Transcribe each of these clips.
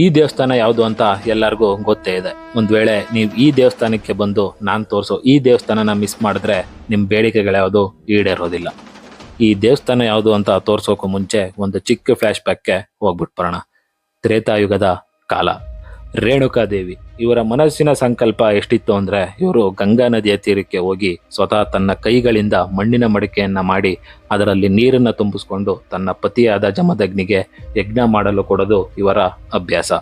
ಈ ದೇವಸ್ಥಾನ ಯಾವುದು ಅಂತ ಎಲ್ಲರಿಗೂ ಗೊತ್ತೇ ಇದೆ. ಒಂದು ವೇಳೆ ನೀವು ಈ ದೇವಸ್ಥಾನಕ್ಕೆ ಬಂದು ನಾನು ತೋರಿಸೋ ಈ ದೇವಸ್ಥಾನನ ಮಿಸ್ ಮಾಡಿದ್ರೆ ನಿಮ್ಮ ಬೇಡಿಕೆಗಳ್ಯಾವುದು ಈಡೇರೋದಿಲ್ಲ. ಈ ದೇವಸ್ಥಾನ ಯಾವುದು ಅಂತ ತೋರ್ಸೋಕು ಮುಂಚೆ ಒಂದು ಚಿಕ್ಕ ಫ್ಲ್ಯಾಶ್ ಬ್ಯಾಕ್ಗೆ ಹೋಗ್ಬಿಟ್ಟು ಬರೋಣ. ತ್ರೇತಾಯುಗದ ಕಾಲ. ರೇಣುಕಾದೇವಿ ಇವರ ಮನಸ್ಸಿನ ಸಂಕಲ್ಪ ಎಷ್ಟಿತ್ತು ಅಂದ್ರೆ ಇವರು ಗಂಗಾ ನದಿಯ ತೀರಕ್ಕೆ ಹೋಗಿ ಸ್ವತಃ ತನ್ನ ಕೈಗಳಿಂದ ಮಣ್ಣಿನ ಮಡಿಕೆಯನ್ನ ಮಾಡಿ ಅದರಲ್ಲಿ ನೀರನ್ನ ತುಂಬಿಸ್ಕೊಂಡು ತನ್ನ ಪತಿಯಾದ ಜಮದಗ್ನಿಗೆ ಯಜ್ಞ ಮಾಡಲು ಕೊಡೋದು ಇವರ ಅಭ್ಯಾಸ.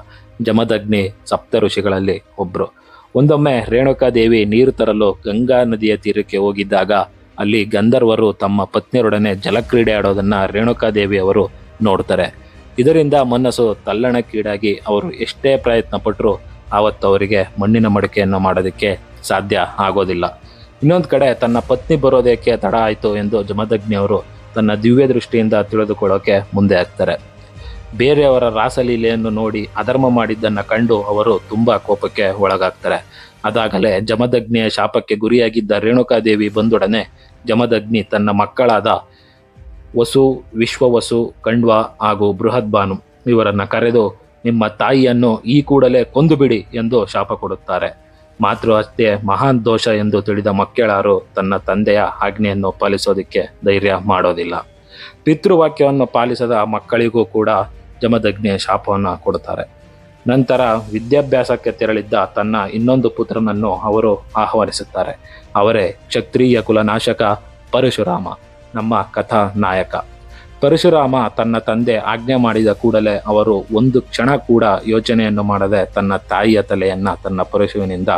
ಜಮದಗ್ನಿ ಸಪ್ತ ಋಷಿಗಳಲ್ಲಿ ಒಬ್ರು. ಒಂದೊಮ್ಮೆ ರೇಣುಕಾದೇವಿ ನೀರು ತರಲು ಗಂಗಾ ನದಿಯ ತೀರಕ್ಕೆ ಹೋಗಿದ್ದಾಗ ಅಲ್ಲಿ ಗಂಧರ್ವರು ತಮ್ಮ ಪತ್ನಿಯರೊಡನೆ ಜಲಕ್ರೀಡೆ ಆಡೋದನ್ನ ರೇಣುಕಾದೇವಿ ಅವರು ನೋಡ್ತಾರೆ. ಇದರಿಂದ ಮನಸ್ಸು ತಲ್ಲಣಕ್ಕೀಡಾಗಿ ಅವರು ಎಷ್ಟೇ ಪ್ರಯತ್ನ ಪಟ್ಟರು ಆವತ್ತು ಅವರಿಗೆ ಮಣ್ಣಿನ ಮಡಕೆಯನ್ನು ಮಾಡೋದಕ್ಕೆ ಸಾಧ್ಯ ಆಗೋದಿಲ್ಲ. ಇನ್ನೊಂದು ಕಡೆ ತನ್ನ ಪತ್ನಿ ಬರೋದಕ್ಕೆ ತಡ ಆಯಿತು ಎಂದು ಜಮದಗ್ನಿ ಅವರು ತನ್ನ ದಿವ್ಯ ದೃಷ್ಟಿಯಿಂದ ತಿಳಿದುಕೊಳ್ಳೋಕೆ ಮುಂದೆ ಆಗ್ತಾರೆ. ಬೇರೆಯವರ ರಾಸಲೀಲೆಯನ್ನು ನೋಡಿ ಅಧರ್ಮ ಮಾಡಿದ್ದನ್ನು ಕಂಡು ಅವರು ತುಂಬ ಕೋಪಕ್ಕೆ ಒಳಗಾಗ್ತಾರೆ. ಅದಾಗಲೇ ಜಮದಗ್ನಿಯ ಶಾಪಕ್ಕೆ ಗುರಿಯಾಗಿದ್ದ ರೇಣುಕಾದೇವಿ ಬಂದೊಡನೆ ಜಮದಗ್ನಿ ತನ್ನ ಮಕ್ಕಳಾದ ವಸು, ವಿಶ್ವವಸು ಕಣ್ವ ಹಾಗೂ ಬೃಹದ್ಭಾನು ಇವರನ್ನು ಕರೆದು ನಿಮ್ಮ ತಾಯಿಯನ್ನು ಈ ಕೂಡಲೇ ಕೊಂದು ಬಿಡಿ ಎಂದು ಶಾಪ ಕೊಡುತ್ತಾರೆ. ಮಾತೃಹತ್ಯೆ ಮಹಾನ್ ದೋಷ ಎಂದು ತಿಳಿದ ಮಕ್ಕಳಾರು ತನ್ನ ತಂದೆಯ ಆಜ್ಞೆಯನ್ನು ಪಾಲಿಸೋದಕ್ಕೆ ಧೈರ್ಯ ಮಾಡೋದಿಲ್ಲ. ಪಿತೃವಾಕ್ಯವನ್ನು ಪಾಲಿಸದ ಮಕ್ಕಳಿಗೂ ಕೂಡ ಜಮದಗ್ನಿ ಶಾಪವನ್ನು ಕೊಡುತ್ತಾರೆ. ನಂತರ ವಿದ್ಯಾಭ್ಯಾಸಕ್ಕೆ ತೆರಳಿದ್ದ ತನ್ನ ಇನ್ನೊಂದು ಪುತ್ರನನ್ನು ಅವರು ಆಹ್ವಾನಿಸುತ್ತಾರೆ. ಅವರೇ ಕ್ಷತ್ರಿಯ ಕುಲನಾಶಕ ಪರಶುರಾಮ. ನಮ್ಮ ಕಥಾ ನಾಯಕ ಪರಶುರಾಮ ತನ್ನ ತಂದೆ ಆಜ್ಞೆ ಮಾಡಿದ ಕೂಡಲೇ ಅವರು ಒಂದು ಕ್ಷಣ ಕೂಡ ಯೋಚನೆಯನ್ನು ಮಾಡದೆ ತನ್ನ ತಾಯಿಯ ತಲೆಯನ್ನ ತನ್ನ ಪರಶುವಿನಿಂದ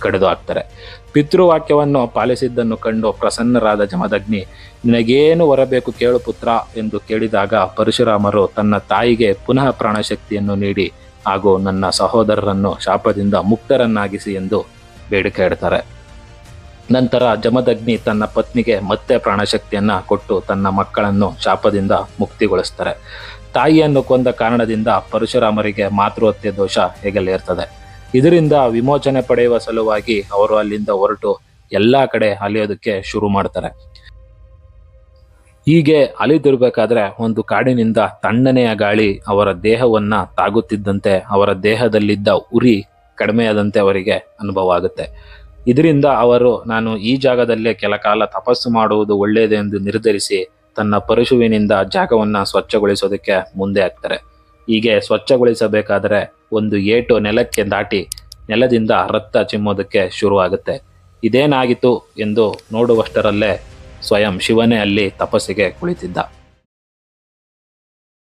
ಕಡಿದು ಹಾಕ್ತಾರೆ ಪಿತೃವಾಕ್ಯವನ್ನು ಪಾಲಿಸಿದ್ದನ್ನು ಕಂಡು ಪ್ರಸನ್ನರಾದ ಜಮದಗ್ನಿ, ನಿನಗೇನು ಹೊರಬೇಕು ಕೇಳು ಪುತ್ರ ಎಂದು ಕೇಳಿದಾಗ ಪರಶುರಾಮರು ತನ್ನ ತಾಯಿಗೆ ಪುನಃ ಪ್ರಾಣಶಕ್ತಿಯನ್ನು ನೀಡಿ ಹಾಗೂ ನನ್ನ ಸಹೋದರರನ್ನು ಶಾಪದಿಂದ ಮುಕ್ತರನ್ನಾಗಿಸಿ ಎಂದು ಬೇಡಿಕೆ ಇಡ್ತಾರೆ. ನಂತರ ಜಮದಗ್ನಿ ತನ್ನ ಪತ್ನಿಗೆ ಮತ್ತೆ ಪ್ರಾಣಶಕ್ತಿಯನ್ನ ಕೊಟ್ಟು ತನ್ನ ಮಕ್ಕಳನ್ನು ಶಾಪದಿಂದ ಮುಕ್ತಿಗೊಳಿಸ್ತಾರೆ. ತಾಯಿಯನ್ನು ಕೊಂದ ಕಾರಣದಿಂದ ಪರಶುರಾಮರಿಗೆ ಮಾತೃಹತ್ಯೆ ದೋಷ ಹೆಗಲೇರ್ತದೆ. ಇದರಿಂದ ವಿಮೋಚನೆ ಪಡೆಯುವ ಸಲುವಾಗಿ ಅವರು ಅಲ್ಲಿಂದ ಹೊರಟು ಎಲ್ಲ ಕಡೆ ಅಲಿಯೋದಕ್ಕೆ ಶುರು ಮಾಡ್ತಾರೆ. ಹೀಗೆ ಅಲಿದಿರ್ಬೇಕಾದ್ರೆ ಒಂದು ಕಾಡಿನಿಂದ ತಣ್ಣನೆಯ ಗಾಳಿ ಅವರ ದೇಹವನ್ನ ತಾಗುತ್ತಿದ್ದಂತೆ ಅವರ ದೇಹದಲ್ಲಿದ್ದ ಉರಿ ಕಡಿಮೆಯಾದಂತೆ ಅವರಿಗೆ ಅನುಭವ ಆಗುತ್ತೆ. ಇದರಿಂದ ಅವರು, ನಾನು ಈ ಜಾಗದಲ್ಲೇ ಕೆಲ ಕಾಲ ತಪಸ್ಸು ಮಾಡುವುದು ಒಳ್ಳೆಯದೆಂದು ನಿರ್ಧರಿಸಿ ತನ್ನ ಪರಶುವಿನಿಂದ ಜಾಗವನ್ನು ಸ್ವಚ್ಛಗೊಳಿಸೋದಕ್ಕೆ ಮುಂದೆ ಆಗ್ತಾರೆ. ಹೀಗೆ ಸ್ವಚ್ಛಗೊಳಿಸಬೇಕಾದರೆ ಒಂದು ಏಟು ನೆಲಕ್ಕೆ ದಾಟಿ ನೆಲದಿಂದ ರಕ್ತ ಚಿಮ್ಮೋದಕ್ಕೆ ಶುರುವಾಗುತ್ತೆ. ಇದೇನಾಗಿತ್ತು ಎಂದು ನೋಡುವಷ್ಟರಲ್ಲೇ ಸ್ವಯಂ ಶಿವನೇ ಅಲ್ಲಿ ತಪಸ್ಸಿಗೆ ಕುಳಿತಿದ್ದ.